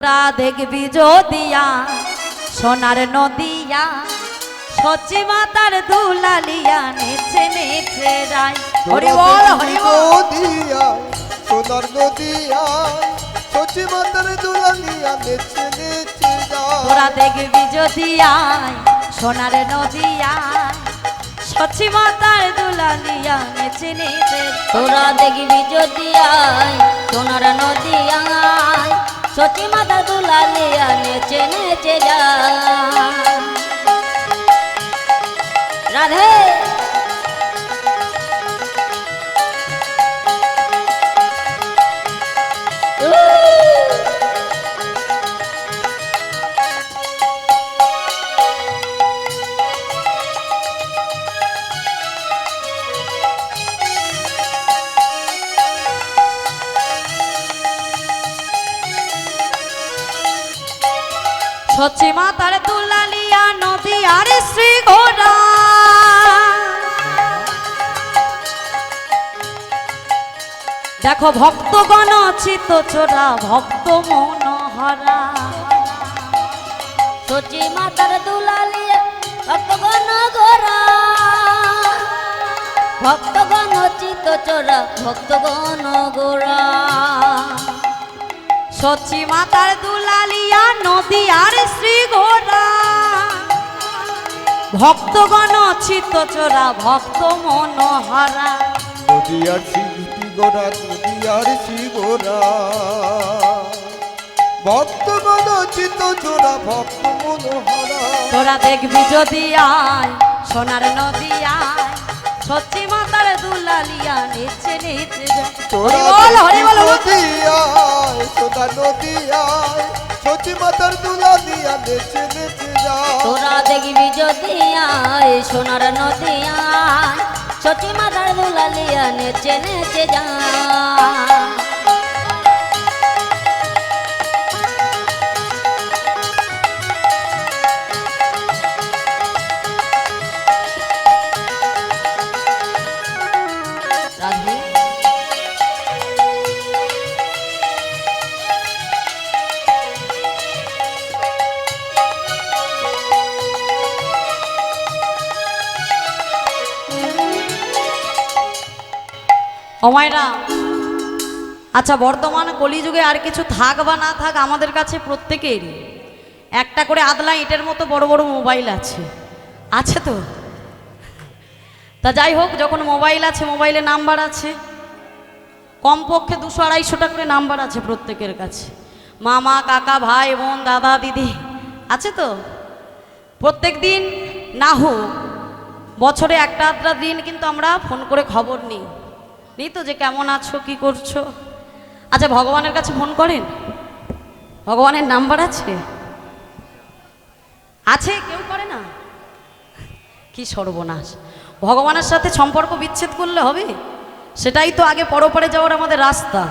তোরা দেখবি যদিয়া সোনার নদিয়া সচি মাতার দুলালিয়া নেচে নেচে যায়। হরি বল হরি নদিয়া সোনার নদিয়া সচি মাতার দুলানিয়া নেচে নেচে যায়। তোরা দেখবি যদিয়া সোনার নদিয়া সচি মাতার দুলালিয়া নেচে নেচে তোরা দেখবি যদি আয় সোনার নদী আয় সচি দুলালিয়া নেচে সচি মাতার দুলালিয়া নদী আর শ্রী ঘোড়া দেখো ভক্তগণ চিত চোরা, ভক্ত মনোহরা। সচি মাতার দুলালিয়া ভক্তগণ গোরা ভক্তগণ চিত চোরা, ভক্তগণ গোরা সচি মাতার দুলালিয়া ভক্তগণ চিত চোরা ভক্ত মনোহরা নদিয়ার শিল্পী গোরা নদিয়ার শিগোরা ভক্ত মন চিত জোড়া ভক্ত মনোহরা তোরা দেখবি যদি আয় সোনার নদী আয় সচি মাতার দুলালিয়া নিচে নিচে। তোরা বল, হরি বল। নদিয়ায় সোনার নদিয়ায় সচি মাতার দুলানিয়া নেচে নেচে তোরা দেখবি যদি আয় সোনার নদী আয় সচি মাথার দুলালিয়া নেচে নেচে যায় অমায়রা আচ্ছা বর্তমান কলিযুগে আর কিছু থাক বা না থাক আমাদের কাছে প্রত্যেকেরই। একটা করে আদলা ইটের মতো বড় বড় মোবাইল আছে। আছে তো? তা যাই হোক, যখন মোবাইল আছে, মোবাইলে নাম্বার আছে। কমপক্ষে দুশো আড়াইশোটা করে নাম্বার আছে প্রত্যেকের কাছে। মামা কাকা, ভাই, বোন, দাদা, দিদি, আছে তো? প্রত্যেক দিন না হোক, বছরে একটা আধটা দিন কিন্তু আমরা ফোন করে খবর নিই। নিই তো যে কেমন আছো, কি করছ? আচ্ছা ভগবানের কাছে ফোন করেন। ভগবানের নাম্বার আছে? আছে, কেউ করে না? কি সর্বনাশ। ভগবানের সাথে সম্পর্ক বিচ্ছেদ করলে হবে? সেটাই তো আগে পরপরে যাওয়ার আমাদের রাস্তা।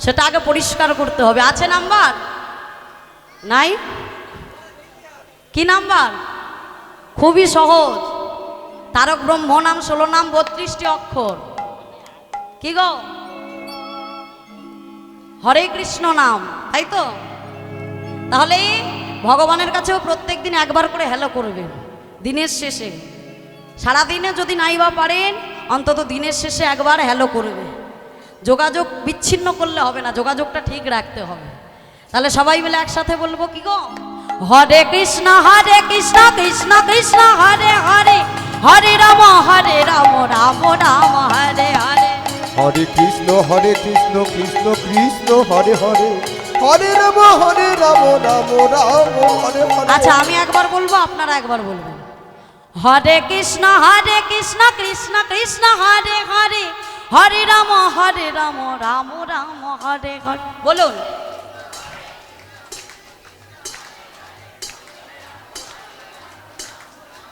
সেটা আগে পরিষ্কার করতে হবে। আছে নাম্বার? নাই? কি নাম্বার? খুবই সহজ। তারক ব্রহ্ম নাম, ষোলো নাম, বত্রিশটি অক্ষর। কি গো? হরে কৃষ্ণ নাম, তাই তো? তাহলে ভগবানের কাছেও প্রত্যেক দিন একবার করে হ্যালো করবেন দিনের শেষে। সারাদিনে যদি নাই বা পারেন, অন্তত দিনের শেষে একবার হ্যালো করবে। যোগাযোগ বিচ্ছিন্ন করলে হবে না, যোগাযোগটা ঠিক রাখতে হবে। তাহলে সবাই মিলে একসাথে বলব কি গো? হরে কৃষ্ণ হরে কৃষ্ণ কৃষ্ণ কৃষ্ণ, হরে হরে হরে রাম হরে রাম রাম রাম। হরে কৃষ্ণ হরে কৃষ্ণ কৃষ্ণ কৃষ্ণ হরে হরে। হরে রাম হরে রাম রাম রাম হরে হরে। আচ্ছা আমি একবার বলব আপনারা একবার বলবেন। হরে কৃষ্ণ হরে কৃষ্ণ কৃষ্ণ কৃষ্ণ হরে হরে। হরে রাম হরে রাম রাম রাম হরে হরে। বলুন।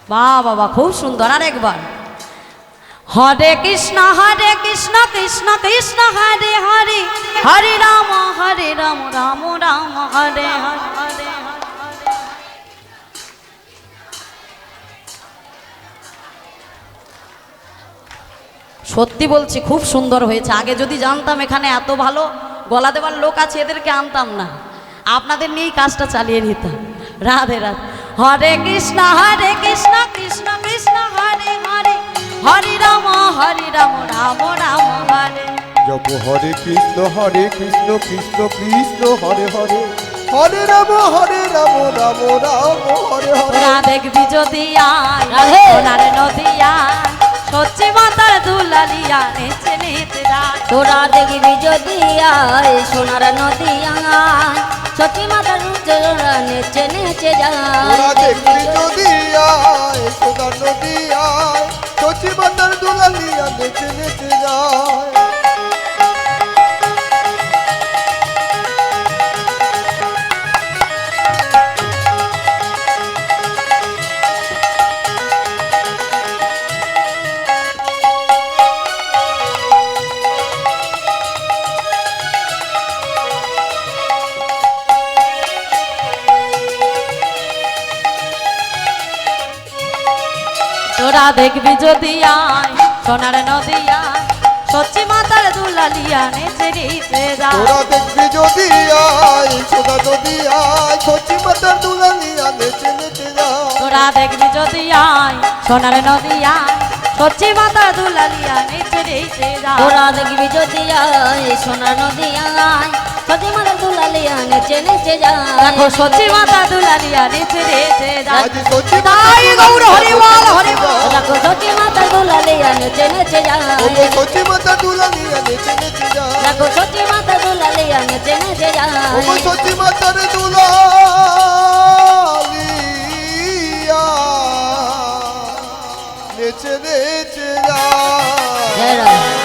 বাহ বাবা খুব সুন্দর। আর একবার হরে কৃষ্ণ হরে কৃষ্ণ কৃষ্ণ কৃষ্ণ, হরে হরে। হরে রাম হরে রাম রাম রাম, হরে হরে। সত্যি বলছি, খুব সুন্দর হয়েছে। আগে যদি জানতাম এখানে এত ভালো গলা দেওয়ার লোক আছে, এদেরকে আনতাম না। আপনাদের নিয়েই কাজটা চালিয়ে নিতাম। রাধে রাধে। হরে কৃষ্ণ হরে কৃষ্ণ কৃষ্ণ কৃষ্ণ, হরে হরে রাম হরে রাম রাম রাম হরে। জপ হরে কৃষ্ণ হরে কৃষ্ণ কৃষ্ণ কৃষ্ণ হরে হরে। হরে রাম হরে রাম রাম রাম হরে হরে। তোরা দেখবি যদি রাধে। নদিয়া সচ্চি মাতার দুলালিয়া নেচে নেচে তোরা দেখবি যদি আয় সোনার নদী আয় সতী মাতার উজ্জ্বলা নেচে নেচে তোরা দেখবি যদি আয় সোনার নদী আয় সচি মাতার তোরা দেখবি যদি আয় সোনার নদিয়া সচি মাতার দুলালিয়া নেচে নেচে যায়। তোরা দেখবি যদি আয় সোনার নদী আয় সচি মাতার দুলালিয়া নেচে নেচে যায়। তোরা দেখবি যদি আয় সোনার নদিয়া সচ্চি মাতার দুলালিয়া নেচে নেচে যায়। তোরা দেখবি যদি আয় সোনার নদী আয় সতী মাতার দুলালিয়া নেচে নেচে যায়। দেখো সচ্চি মাতা দুলালিয়া নেচে নেচে যায়। সচি তাই গৌর হরি বল হরি বল দেখো সতী মাতার দুলালিয়া নেচে নেচে যায়। সচি মাতার দুলালিয়া নেচে নেচে যায়। দেখো সতী মাতার দুলালিয়া নেচে নেচে যায়। ওগো সচি দুলালিয়া যায় জয় রাধে।